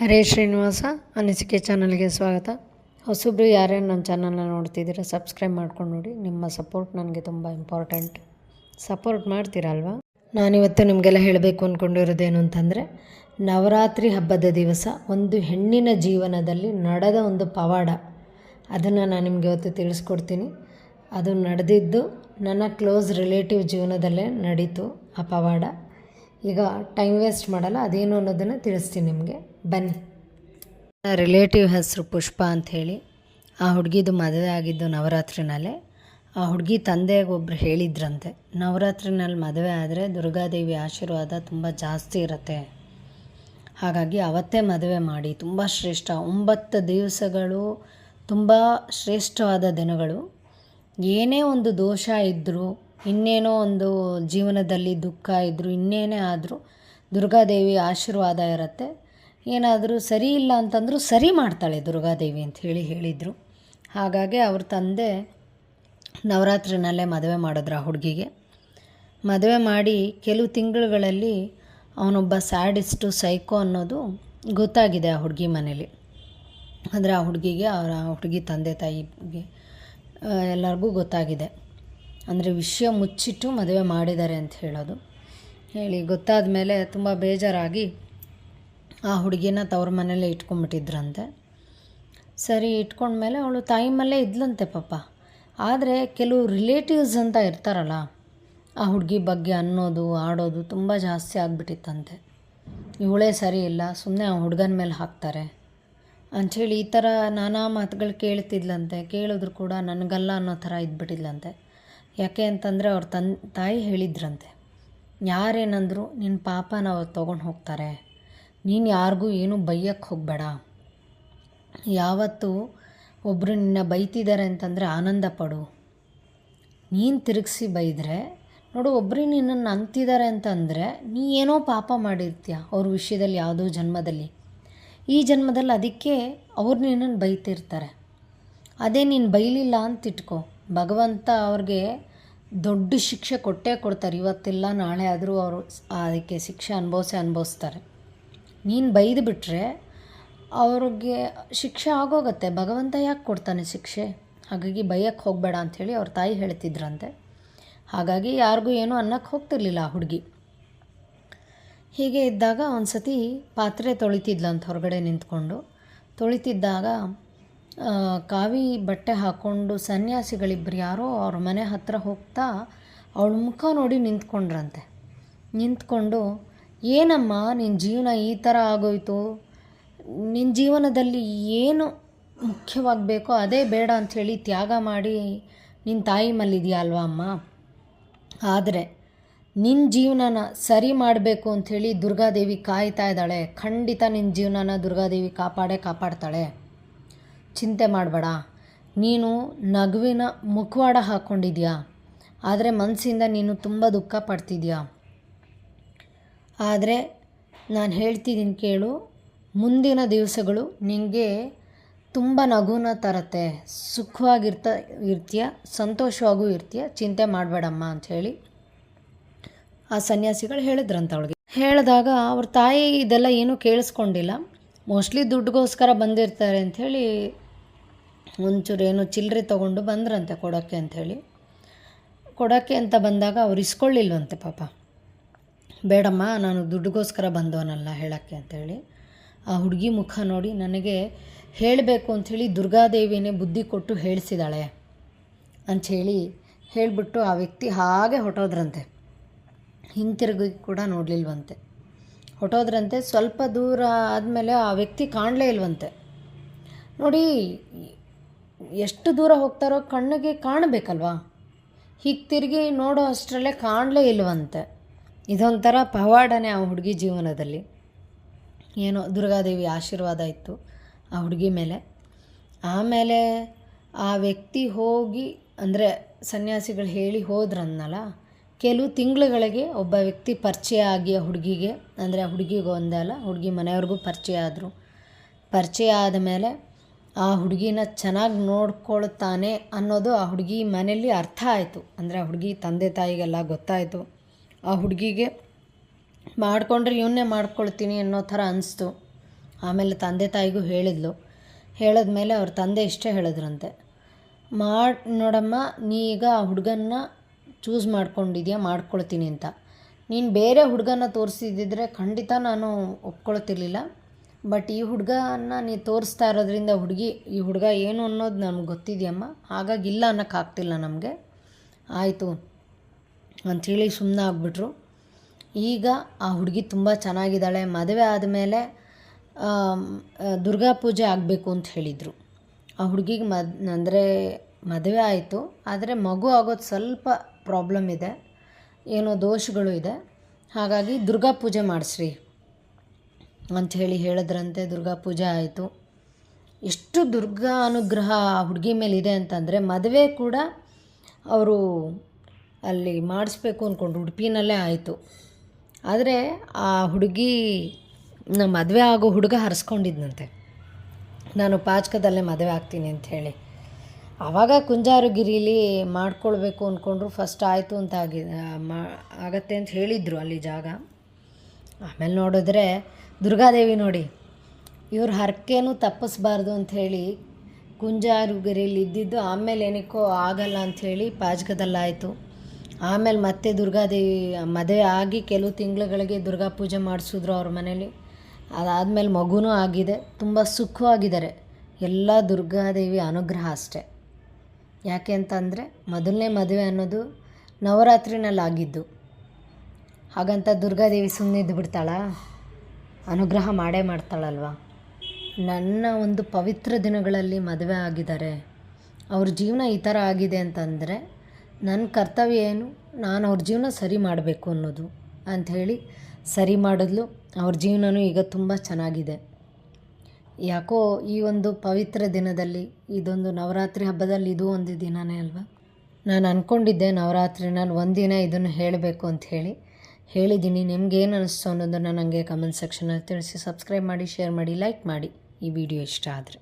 ಹರೇ ಶ್ರೀನಿವಾಸ, ಅನಿಸಿಕೆ ಚಾನಲ್ಗೆ ಸ್ವಾಗತ. ಹೊಸಬ್ರು ಯಾರ್ಯಾರು ನನ್ನ ಚಾನಲ್ನ ನೋಡ್ತಿದ್ದೀರಾ, ಸಬ್ಸ್ಕ್ರೈಬ್ ಮಾಡ್ಕೊಂಡು ನೋಡಿ. ನಿಮ್ಮ ಸಪೋರ್ಟ್ ನನಗೆ ತುಂಬ ಇಂಪಾರ್ಟೆಂಟ್. ಸಪೋರ್ಟ್ ಮಾಡ್ತೀರಲ್ವಾ? ನಾನಿವತ್ತು ನಿಮಗೆಲ್ಲ ಹೇಳಬೇಕು ಅಂದ್ಕೊಂಡಿರೋದೇನು ಅಂತಂದರೆ, ನವರಾತ್ರಿ ಹಬ್ಬದ ದಿವಸ ಒಂದು ಹೆಣ್ಣಿನ ಜೀವನದಲ್ಲಿ ನಡೆದ ಒಂದು ಪವಾಡ. ಅದನ್ನು ನಾನು ನಿಮಗೆ ಇವತ್ತು ತಿಳಿಸ್ಕೊಡ್ತೀನಿ. ಅದು ನಡೆದಿದ್ದು ನನ್ನ ಕ್ಲೋಸ್ ರಿಲೇಟಿವ್ ಜೀವನದಲ್ಲೇ ನಡೀತು ಆ ಪವಾಡ. ಈಗ ಟೈಮ್ ವೇಸ್ಟ್ ಮಾಡಲ್ಲ, ಅದೇನು ಅನ್ನೋದನ್ನು ತಿಳಿಸ್ತೀನಿ ನಿಮಗೆ. ಬನ್ನಿ. ರಿಲೇಟಿವ್ ಹೆಸರು ಪುಷ್ಪ ಅಂಥೇಳಿ ಆ ಹುಡುಗಿದು ಮದುವೆ ಆಗಿದ್ದು ನವರಾತ್ರಿನಲ್ಲೇ. ಆ ಹುಡುಗಿ ತಂದೆಗೆ ಒಬ್ರು ಹೇಳಿದ್ರಂತೆ. ನವರಾತ್ರಿನಲ್ಲಿ ಮದುವೆ ಆದರೆ ದುರ್ಗಾದೇವಿ ಆಶೀರ್ವಾದ ತುಂಬ ಜಾಸ್ತಿ ಇರುತ್ತೆ. ಹಾಗಾಗಿ ಅವತ್ತೇ ಮದುವೆ ಮಾಡಿ. ತುಂಬ ಶ್ರೇಷ್ಠ. ಒಂಬತ್ತು ದಿವಸಗಳು ತುಂಬ ಶ್ರೇಷ್ಠವಾದ ದಿನಗಳು. ಏನೇ ಒಂದು ದೋಷ ಇದ್ದರೂ ಇನ್ನೇನೋ ಒಂದು ಜೀವನದಲ್ಲಿ ದುಃಖ ಇದ್ದರೂ ಇನ್ನೇನೇ ಆದರೂ ದುರ್ಗಾದೇವಿ ಆಶೀರ್ವಾದ ಇರುತ್ತೆ. ಏನಾದರೂ ಸರಿ ಇಲ್ಲ ಅಂತಂದರೂ ಸರಿ ಮಾಡ್ತಾಳೆ ದುರ್ಗಾದೇವಿ ಅಂತ ಹೇಳಿ ಹೇಳಿದರು. ಹಾಗಾಗಿ ಅವ್ರ ತಂದೆ ನವರಾತ್ರಿನಲ್ಲೇ ಮದುವೆ ಮಾಡಿದ್ರು ಆ ಹುಡುಗಿಗೆ. ಮದುವೆ ಮಾಡಿ ಕೆಲವು ತಿಂಗಳುಗಳಲ್ಲಿ ಅವನೊಬ್ಬ ಸ್ಯಾಡಿಸ್ಟು, ಸೈಕೋ ಅನ್ನೋದು ಗೊತ್ತಾಗಿದೆ ಆ ಹುಡುಗಿ ಮನೇಲಿ. ಅಂದರೆ ಆ ಹುಡುಗಿಗೆ ಅವರ ಹುಡುಗಿ ತಂದೆ ತಾಯಿಗೆ ಎಲ್ಲರಿಗೂ ಗೊತ್ತಾಗಿದೆ. ಅಂದರೆ ವಿಷಯ ಮುಚ್ಚಿಟ್ಟು ಮದುವೆ ಮಾಡಿದ್ದಾರೆ ಅಂತ ಹೇಳೋದು. ಹೇಳಿ ಗೊತ್ತಾದ ಮೇಲೆ ತುಂಬ ಬೇಜಾರಾಗಿ ಆ ಹುಡುಗಿನ ತವ್ರ ಮನೇಲೇ ಇಟ್ಕೊಂಡ್ಬಿಟ್ಟಿದ್ರಂತೆ. ಸರಿ, ಇಟ್ಕೊಂಡ್ಮೇಲೆ ಅವಳು ತಾಯಿ ಮಲ್ಲೇ ಇದ್ಲಂತೆ ಪಾಪ. ಆದರೆ ಕೆಲವು ರಿಲೇಟಿವ್ಸ್ ಅಂತ ಇರ್ತಾರಲ್ಲ, ಆ ಹುಡುಗಿ ಬಗ್ಗೆ ಅನ್ನೋದು, ಆಡೋದು ತುಂಬ ಜಾಸ್ತಿ ಆಗಿಬಿಟ್ಟಿತ್ತಂತೆ. ಇವಳೇ ಸರಿ ಇಲ್ಲ ಸುಮ್ಮನೆ ಆ ಹುಡುಗನ ಮೇಲೆ ಹಾಕ್ತಾರೆ ಅಂಥೇಳಿ ಈ ಥರ ನಾನಾ ಮಾತುಗಳು ಕೇಳ್ತಿದ್ಲಂತೆ. ಕೇಳಿದ್ರು ಕೂಡ ನನಗಲ್ಲ ಅನ್ನೋ ಥರ ಇದ್ಬಿಟ್ಟಿದ್ಲಂತೆ. ಯಾಕೆ ಅಂತಂದರೆ ಅವ್ರ ತನ್, ತಾಯಿ ಹೇಳಿದ್ರಂತೆ. ಯಾರೇನಂದರೂ ನಿನ್ನ ಪಾಪನ ಅವ್ರು ತೊಗೊಂಡು ಹೋಗ್ತಾರೆ. ನೀನು ಯಾರಿಗೂ ಏನೂ ಬೈಯಕ್ಕೆ ಹೋಗಬೇಡ. ಯಾವತ್ತು ಒಬ್ಬರು ನಿನ್ನ ಬೈತಿದ್ದಾರೆ ಅಂತಂದರೆ ಆನಂದ ಪಡು. ನೀನು ತಿರುಗಿಸಿ ಬೈದರೆ, ನೋಡು ಒಬ್ಬರು ನಿನ್ನನ್ನು ಅಂತಿದ್ದಾರೆ ಅಂತಂದರೆ ನೀ ಏನೋ ಪಾಪ ಮಾಡಿರ್ತೀಯ ಅವ್ರ ವಿಷಯದಲ್ಲಿ, ಯಾವುದೋ ಜನ್ಮದಲ್ಲಿ. ಈ ಜನ್ಮದಲ್ಲಿ ಅದಕ್ಕೆ ಅವ್ರು ನಿನ್ನನ್ನು ಬೈತಿರ್ತಾರೆ. ಅದೇ ನೀನು ಬೈಲಿಲ್ಲ ಅಂತ ಇಟ್ಕೋ ಭಗವಂತ ಅವ್ರಿಗೆ ದೊಡ್ಡ ಶಿಕ್ಷೆ ಕೊಟ್ಟೇ ಕೊಡ್ತಾರೆ. ಇವತ್ತಿಲ್ಲ, ನಾಳೆ ಆದರೂ ಅವರು ಅದಕ್ಕೆ ಶಿಕ್ಷೆ ಅನುಭವಿಸೇ ಅನುಭವಿಸ್ತಾರೆ. ನೀನು ಬೈದು ಬಿಟ್ಟರೆ ಅವ್ರಿಗೆ ಶಿಕ್ಷೆ ಆಗೋಗತ್ತೆ. ಭಗವಂತ ಯಾಕೆ ಕೊಡ್ತಾನೆ ಶಿಕ್ಷೆ? ಹಾಗಾಗಿ ಬೈಯಕ್ಕೆ ಹೋಗಬೇಡ ಅಂಥೇಳಿ ಅವ್ರ ತಾಯಿ ಹೇಳ್ತಿದ್ರಂತೆ. ಹಾಗಾಗಿ ಯಾರಿಗೂ ಏನೂ ಅನ್ನಕ್ಕೆ ಹೋಗ್ತಿರ್ಲಿಲ್ಲ ಆ ಹುಡುಗಿ. ಹೀಗೆ ಇದ್ದಾಗ ಒಂದು ಸತಿ ಪಾತ್ರೆ ತೊಳಿತಿದ್ಲಂತ ಹೊರಗಡೆ ನಿಂತ್ಕೊಂಡು. ತೊಳಿತಿದ್ದಾಗ ಕಾವಿ ಬಟ್ಟೆ ಹಾಕ್ಕೊಂಡು ಸನ್ಯಾಸಿಗಳಿಬ್ಬರು ಯಾರೋ ಅವ್ರ ಮನೆ ಹತ್ತಿರ ಹೋಗ್ತಾ ಅವಳ ಮುಖ ನೋಡಿ ನಿಂತ್ಕೊಂಡ್ರಂತೆ. ನಿಂತ್ಕೊಂಡು, ಏನಮ್ಮ ನಿನ್ನ ಜೀವನ ಈ ಥರ ಆಗೋಯ್ತು? ನಿನ್ನ ಜೀವನದಲ್ಲಿ ಏನು ಮುಖ್ಯವಾಗಬೇಕೋ? ಅದೇ ಬೇಡ ಅಂಥೇಳಿ ತ್ಯಾಗ ಮಾಡಿ ನಿನ್ನ ತಾಯಿ ಮಲ್ಲಿದೆಯಾ ಅಲ್ವಾ ಅಮ್ಮ? ಆದರೆ ನಿನ್ನ ಜೀವನನ ಸರಿ ಮಾಡಬೇಕು ಅಂಥೇಳಿ ದುರ್ಗಾದೇವಿ ಕಾಯ್ತಾ ಇದ್ದಾಳೆ. ಖಂಡಿತ ನಿನ್ನ ಜೀವನನ ದುರ್ಗಾದೇವಿ ಕಾಪಾಡೇ ಕಾಪಾಡ್ತಾಳೆ. ಚಿಂತೆ ಮಾಡಬೇಡ. ನೀನು ನಗುವಿನ ಮುಖವಾಡ ಹಾಕ್ಕೊಂಡಿದ್ಯಾ ಆದರೆ ಮನಸ್ಸಿಂದ ನೀನು ತುಂಬ ದುಃಖ ಪಡ್ತಿದ್ಯಾ? ಆದರೆ ನಾನು ಹೇಳ್ತಿದ್ದೀನಿ ಕೇಳು, ಮುಂದಿನ ದಿವಸಗಳು ನಿನಗೆ ತುಂಬ ನಗುನ ತರತ್ತೆ. ಸುಖವಾಗಿರ್ತ, ಇರ್ತೀಯ? ಸಂತೋಷವಾಗೂ ಇರ್ತೀಯ? ಚಿಂತೆ ಮಾಡಬೇಡಮ್ಮ ಅಂಥೇಳಿ ಆ ಸನ್ಯಾಸಿಗಳು ಹೇಳಿದ್ರಂತ ಅವಳಿಗೆ. ಹೇಳಿದಾಗ ಅವ್ರ ತಾಯಿ ಇದೆಲ್ಲ ಏನೂ ಕೇಳಿಸ್ಕೊಂಡಿಲ್ಲ. ಮೋಸ್ಟ್ಲಿ ದುಡ್ಡುಗೋಸ್ಕರ ಬಂದಿರ್ತಾರೆ ಅಂಥೇಳಿ ಒಂಚೂರು ಏನೋ ಚಿಲ್ಲರೆ ತೊಗೊಂಡು ಬಂದ್ರಂತೆ ಕೊಡೋಕ್ಕೆ ಅಂಥೇಳಿ. ಕೊಡೋಕ್ಕೆ ಅಂತ ಬಂದಾಗ ಅವ್ರು ಇಸ್ಕೊಳ್ಳಿಲ್ವಂತೆ ಪಾಪ. ಬೇಡಮ್ಮ, ನಾನು ದುಡ್ಡುಗೋಸ್ಕರ ಬಂದವನಲ್ಲ ಹೇಳೋಕ್ಕೆ ಅಂಥೇಳಿ. ಆ ಹುಡುಗಿ ಮುಖ ನೋಡಿ ನನಗೆ ಹೇಳಬೇಕು ಅಂಥೇಳಿ ದುರ್ಗಾದೇವಿನೇ ಬುದ್ಧಿ ಕೊಟ್ಟು ಹೇಳಿಸಿದಾಳೆ ಅಂಥೇಳಿ ಹೇಳಿಬಿಟ್ಟು ಆ ವ್ಯಕ್ತಿ ಹಾಗೆ ಹೊಟ್ಟೋದ್ರಂತೆ ಹಿಂತಿರುಗಿ ಕೂಡ ನೋಡಲಿಲ್ವಂತೆ. ಹೊಟ್ಟೋದ್ರಂತೆ ಸ್ವಲ್ಪ ದೂರ ಆದಮೇಲೆ ಆ ವ್ಯಕ್ತಿ ಕಾಣಲೇ ಇಲ್ವಂತೆ. ನೋಡಿ ಎಷ್ಟು ದೂರ ಹೋಗ್ತಾರೋ ಕಣ್ಣಿಗೆ ಕಾಣಬೇಕಲ್ವಾ? ಹೀಗೆ ತಿರುಗಿ ನೋಡೋ ಅಷ್ಟರಲ್ಲೇ ಕಾಣಲೇ ಇಲ್ವಂತೆ. ಇದೊಂಥರ ಪವಾಡನೇ ಆ ಹುಡುಗಿ ಜೀವನದಲ್ಲಿ. ಏನೋ ದುರ್ಗಾದೇವಿ ಆಶೀರ್ವಾದ ಇತ್ತು ಆ ಹುಡುಗಿ ಮೇಲೆ. ಆಮೇಲೆ ಆ ವ್ಯಕ್ತಿ ಹೋಗಿ ಅಂದರೆ ಸನ್ಯಾಸಿಗಳು ಹೇಳಿ ಹೋದ್ರನ್ನಲ್ಲ ಕೆಲವು ತಿಂಗಳುಗಳಿಗೆ ಒಬ್ಬ ವ್ಯಕ್ತಿ ಪರಿಚಯ ಆಗಿ ಆ ಹುಡುಗಿಗೆ, ಅಂದರೆ ಆ ಹುಡುಗಿಗೆ ಒಂದೇ ಅಲ್ಲ ಹುಡುಗಿ ಮನೆಯವ್ರಿಗೂ ಪರಿಚಯ ಆದರು. ಪರಿಚಯ ಆದಮೇಲೆ ಆ ಹುಡುಗಿನ ಚೆನ್ನಾಗಿ ನೋಡ್ಕೊಳ್ತಾನೆ ಅನ್ನೋದು ಆ ಹುಡುಗಿ ಮನೆಯಲ್ಲಿ ಅರ್ಥ ಆಯಿತು. ಅಂದರೆ ಆ ಹುಡುಗಿ ತಂದೆ ತಾಯಿಗೆಲ್ಲ ಗೊತ್ತಾಯಿತು. ಆ ಹುಡುಗಿಗೆ, ಮಾಡಿಕೊಂಡ್ರೆ ಇವನ್ನೇ ಮಾಡ್ಕೊಳ್ತೀನಿ ಅನ್ನೋ ಥರ ಅನಿಸ್ತು. ಆಮೇಲೆ ತಂದೆ ತಾಯಿಗೂ ಹೇಳಿದ್ಲು. ಹೇಳಿದ್ಮೇಲೆ ಅವ್ರ ತಂದೆ ಇಷ್ಟೇ ಹೇಳಿದ್ರಂತೆ. ಮಾಡಿ, ನೋಡಮ್ಮ, ನೀ ಈಗ ಆ ಹುಡುಗನ್ನ ಚೂಸ್ ಮಾಡ್ಕೊಂಡಿದ್ಯಾ, ಮಾಡ್ಕೊಳ್ತೀನಿ ಅಂತ. ನೀನು ಬೇರೆ ಹುಡುಗನ ತೋರಿಸಿದ್ದಿದ್ರೆ ಖಂಡಿತ ನಾನು ಒಪ್ಕೊಳ್ತಿರ್ಲಿಲ್ಲ. ಬಟ್ ಈ ಹುಡುಗನ ನೀ ತೋರಿಸ್ತಾ ಇರೋದ್ರಿಂದ ಹುಡುಗಿ, ಈ ಹುಡುಗ ಏನು ಅನ್ನೋದು ನಮ್ಗೆ ಗೊತ್ತಿದೆಯಮ್ಮ? ಹಾಗಾಗಿ ಇಲ್ಲ ಅನ್ನೋಕ್ಕಾಗ್ತಿಲ್ಲ ನಮಗೆ. ಆಯಿತು ಅಂಥೇಳಿ ಸುಮ್ಮನೆ ಆಗಿಬಿಟ್ರು. ಈಗ ಆ ಹುಡುಗಿ ತುಂಬ ಚೆನ್ನಾಗಿದ್ದಾಳೆ. ಮದುವೆ ಆದಮೇಲೆ ದುರ್ಗಾ ಪೂಜೆ ಆಗಬೇಕು ಅಂತ ಹೇಳಿದರು. ಆ ಹುಡುಗಿಗೆ ಮದ್ ಅಂದರೆ ಮದುವೆ ಆಯಿತು. ಆದರೆ ಮಗು ಆಗೋದು ಸ್ವಲ್ಪ ಪ್ರಾಬ್ಲಮ್ ಇದೆ. ಏನೋ ದೋಷಗಳು ಇದೆ. ಹಾಗಾಗಿ ದುರ್ಗಾ ಪೂಜೆ ಮಾಡಿಸ್ರಿ. ಅಂಥೇಳಿ ಹೇಳಿದ್ರಂತೆ ದುರ್ಗಾ ಪೂಜೆ ಆಯಿತು. ಎಷ್ಟು ದುರ್ಗಾ ಅನುಗ್ರಹ ಹುಡುಗಿ ಮೇಲೆ ಇದೆ ಅಂತಂದರೆ ಮದುವೆ ಕೂಡ ಅವರು ಅಲ್ಲಿ ಮಾಡಿಸ್ಬೇಕು ಅಂದ್ಕೊಂಡು ಉಡುಪಿನಲ್ಲೇ ಆಯಿತು. ಆದರೆ ಆ ಹುಡುಗಿ ನಮ್ಮ ಮದುವೆ ಆಗೋ ಹುಡುಗ ಹರಿಸ್ಕೊಂಡಿದ್ನಂತೆ. ನಾನು ಪಾಚಕದಲ್ಲೇ ಮದುವೆ ಆಗ್ತೀನಿ ಅಂತ ಹೇಳಿ ಆವಾಗ ಕುಂಜಾರುಗಿರಿಲಿ ಮಾಡ್ಕೊಳ್ಬೇಕು ಅಂದ್ಕೊಂಡ್ರು ಫಸ್ಟ್ ಆಯಿತು ಅಂತ ಆಗಿ ಮಾ, ಆಗತ್ತೆ ಅಂತ ಹೇಳಿದರು ಅಲ್ಲಿ ಜಾಗ. ಆಮೇಲೆ ನೋಡಿದ್ರೆ ದುರ್ಗಾದೇವಿ ನೋಡಿ, ಇವ್ರ ಹರಕೆನೂ ತಪ್ಪಿಸ್ಬಾರ್ದು ಅಂಥೇಳಿ ಕುಂಜಾರುಗರಿಯಲ್ಲಿ ಇದ್ದಿದ್ದು ಆಮೇಲೆ ಏನಕ್ಕೋ ಆಗಲ್ಲ ಅಂಥೇಳಿ ಪಾಜಕದಲ್ಲಾಯಿತು. ಆಮೇಲೆ ಮತ್ತೆ ದುರ್ಗಾದೇವಿ ಮದುವೆ ಆಗಿ ಕೆಲವು ತಿಂಗಳುಗಳಿಗೆ ದುರ್ಗಾ ಪೂಜೆ ಮಾಡಿಸಿದ್ರು ಅವ್ರ ಮನೇಲಿ. ಅದಾದಮೇಲೆ ಮಗುನೂ ಆಗಿದೆ. ತುಂಬ ಸುಖವಾಗಿದ್ದಾರೆ. ಎಲ್ಲ ದುರ್ಗಾದೇವಿ ಅನುಗ್ರಹ ಅಷ್ಟೆ. ಯಾಕೆ ಅಂತಂದರೆ ಮೊದಲನೇ ಮದುವೆ ಅನ್ನೋದು ನವರಾತ್ರಿನಲ್ಲಿ ಆಗಿದ್ದು ಹಾಗಂತ ದುರ್ಗಾದೇವಿ ಸುಮ್ಮನೆ ಇದ್ದು ಬಿಡ್ತಾಳ? ಅನುಗ್ರಹ ಮಾಡೇ ಮಾಡ್ತಾಳಲ್ವ? ನನ್ನ ಒಂದು ಪವಿತ್ರ ದಿನಗಳಲ್ಲಿ ಮದುವೆ ಆಗಿದ್ದಾರೆ. ಅವ್ರ ಜೀವನ ಈ ಥರ ಆಗಿದೆ ಅಂತಂದರೆ ನನ್ನ ಕರ್ತವ್ಯ ಏನು? ನಾನು ಅವ್ರ ಜೀವನ ಸರಿ ಮಾಡಬೇಕು ಅನ್ನೋದು ಅಂಥೇಳಿ ಸರಿ ಮಾಡಿದ್ಲು. ಅವ್ರ ಜೀವನನೂ ಈಗ ತುಂಬ ಚೆನ್ನಾಗಿದೆ. ಯಾಕೋ ಈ ಒಂದು ಪವಿತ್ರ ದಿನದಲ್ಲಿ, ಇದೊಂದು ನವರಾತ್ರಿ ಹಬ್ಬದಲ್ಲಿ ಇದು ಒಂದು ದಿನವೇ ಅಲ್ವಾ? ನಾನು ಅಂದ್ಕೊಂಡಿದ್ದೆ ನಾನು ಒಂದಿನ ಇದನ್ನು ಹೇಳಬೇಕು ಅಂತ ಹೇಳಿ ಹೇಳಿದ್ದೀನಿ. ನಿಮ್ಗೇನು ಅನ್ನಿಸ್ತು ಅನ್ನೋದನ್ನು ನನಗೆ ಕಮೆಂಟ್ ಸೆಕ್ಷನಲ್ಲಿ ತಿಳಿಸಿ. ಸಬ್ಸ್ಕ್ರೈಬ್ ಮಾಡಿ ಶೇರ್ ಮಾಡಿ ಲೈಕ್ ಮಾಡಿ ಈ ವಿಡಿಯೋ ಇಷ್ಟ ಆದರೆ.